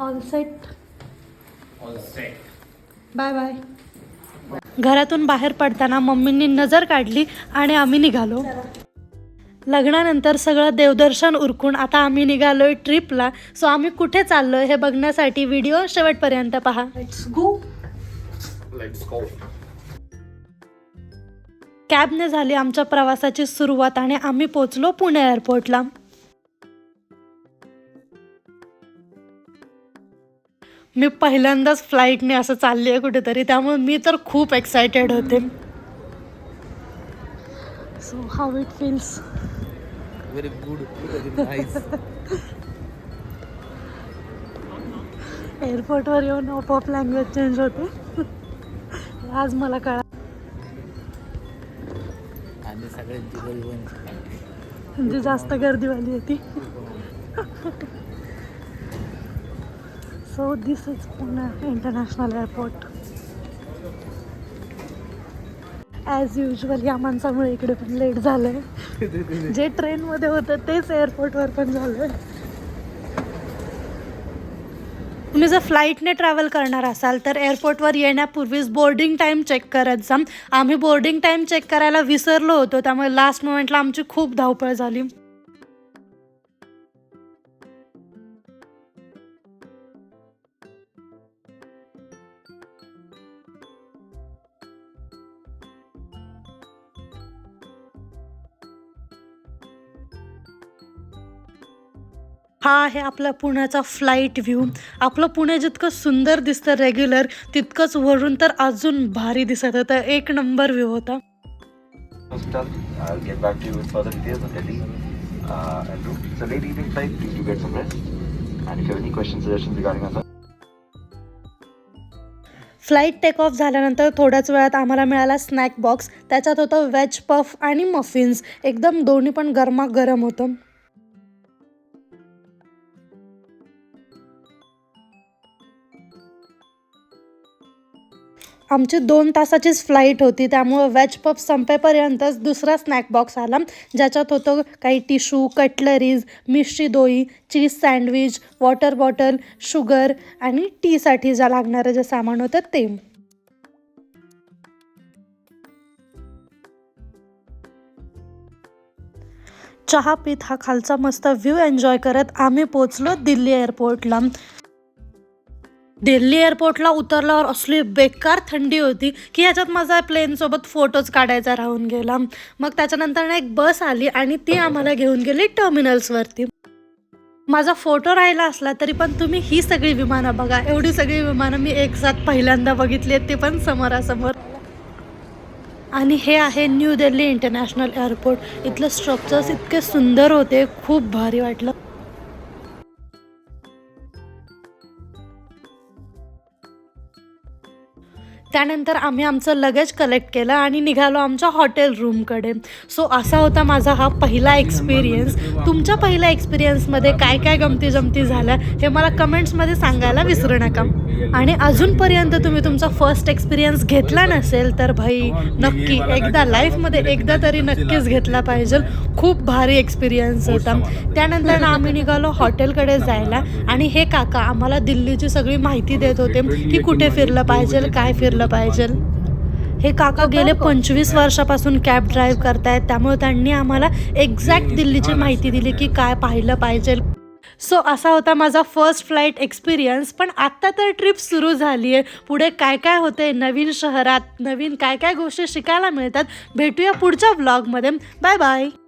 All set All set. Bye bye घरातून बाहेर पडताना मम्मींनी नजर काढली आणि आम्ही निघालो. लग्नानंतर सगळं देवदर्शन उरकून आता आम्ही निघालोय ट्रिपला. सो आम्ही कुठे चाललोय हे बघण्यासाठी व्हिडिओ शेवटपर्यंत पहा. Let's go. कॅबने झाली आमच्या प्रवासाची सुरुवात आणि आम्ही पोचलो पुणे एअरपोर्टला मी पहिल्यांदाच फ्लाईटने असं चालली आहे कुठेतरी त्यामुळे मी तर खूप एक्सायटेड होते so how it feels. Very nice. एअरपोर्टवर येऊन आपोआप लँग्वेज चेंज होते आज मला कळा सगळ्यांची म्हणजे जास्त गर्दीवाली होती so this is Pune international airport as usual या माणसामुळे इकडे पण लेट झालंय. जे ट्रेनमध्ये होतं तेच एअरपोर्टवर पण झालंय. तुम्ही जर फ्लाईटने ट्रॅव्हल करणार असाल तर एअरपोर्टवर येण्यापूर्वीच बोर्डिंग टाईम चेक करत जा. आम्ही बोर्डिंग टाईम चेक करायला विसरलो होतो त्यामुळे लास्ट मोमेंटला आमची खूप धावपळ झाली. हा आहे आपला पुण्याचा फ्लाईट व्ह्यू आपलं पुणे जितकं सुंदर दिसतं रेग्युलर तितकंच वरून तर अजून भारी दिसत होतं. एक नंबर व्ह्यू होता. फ्लाईट टेक ऑफ झाल्यानंतर थोड्याच वेळात आम्हाला मिळाला स्नॅक बॉक्स त्याच्यात होतं वेज पफ आणि मफिन्स एकदम दोन्ही पण गरमागरम होतं. आमची दोन तासाचीच फ्लाईट होती. त्यामुळं वेज पप संपेपर्यंतच दुसरा स्नॅक बॉक्स आला. ज्याच्यात होतं काही tissue cutleries mishti doi cheese sandwich water bottle sugar आणि टीसाठी ज्या लागणारं जे सामान होतं ते. चहा पीत हा खालचा मस्त व्ह्यू एन्जॉय करत आम्ही पोचलो दिल्ली एअरपोर्टला दिल्ली एअरपोर्टला उतरल्यावर असली बेकार थंडी होती की ह्याच्यात माझा प्लेनसोबत फोटोज काढायचा राहून गेला. मग त्याच्यानंतर ना एक बस आली आणि ती आम्हाला घेऊन गेली टर्मिनल्सवरती माझा फोटो राहिला असला तरी पण तुम्ही ही सगळी विमानं बघा. एवढी सगळी विमानं मी एक साथ पहिल्यांदा बघितली आहेत ते पण समोरासमोर. आणि हे आहे न्यू दिल्ली इंटरनॅशनल एअरपोर्ट इथलं स्ट्रक्चर्स इतके सुंदर होते खूप भारी वाटलं. त्यानंतर आम्ही आमचं लगेज कलेक्ट केलं आणि निघालो आमच्या हॉटेल रूमकडे सो असा होता माझा हा पहिला एक्सपिरियन्स तुमच्या पहिल्या एक्सपिरियन्समध्ये काय काय गमती जमती झाल्या हे मला कमेंट्समध्ये सांगायला विसरू नका. आणि अजूनपर्यंत तुम्ही तुमचा फर्स्ट एक्सपिरियन्स घेतला नसेल तर भाई नक्की एकदा लाईफमध्ये एकदा तरी नक्कीच घेतला पाहिजे. खूप भारी एक्सपिरियन्स होता. त्यानंतर ना आम्ही निघालो हॉटेलकडे जायला. आणि हे काका आम्हाला दिल्लीची सगळी माहिती देत होते की कुठे फिरलं पाहिजे काय फिरलं पाहिजे. हे काका गेले पंचवीस वर्षापासून कॅब ड्राईव्ह करतायत त्यामुळे त्यांनी आम्हाला एक्झॅक्ट दिल्लीची माहिती दिली की काय पाहिलं पाहिजे. सो असा होता माझा फर्स्ट फ्लाईट एक्सपिरियन्स पण आत्ता तर ट्रिप सुरू झाली आहे पुढे काय काय होते नवीन शहरात नवीन काय काय गोष्टी शिकायला मिळतात भेटूया पुढच्या व्लॉगमध्ये बाय बाय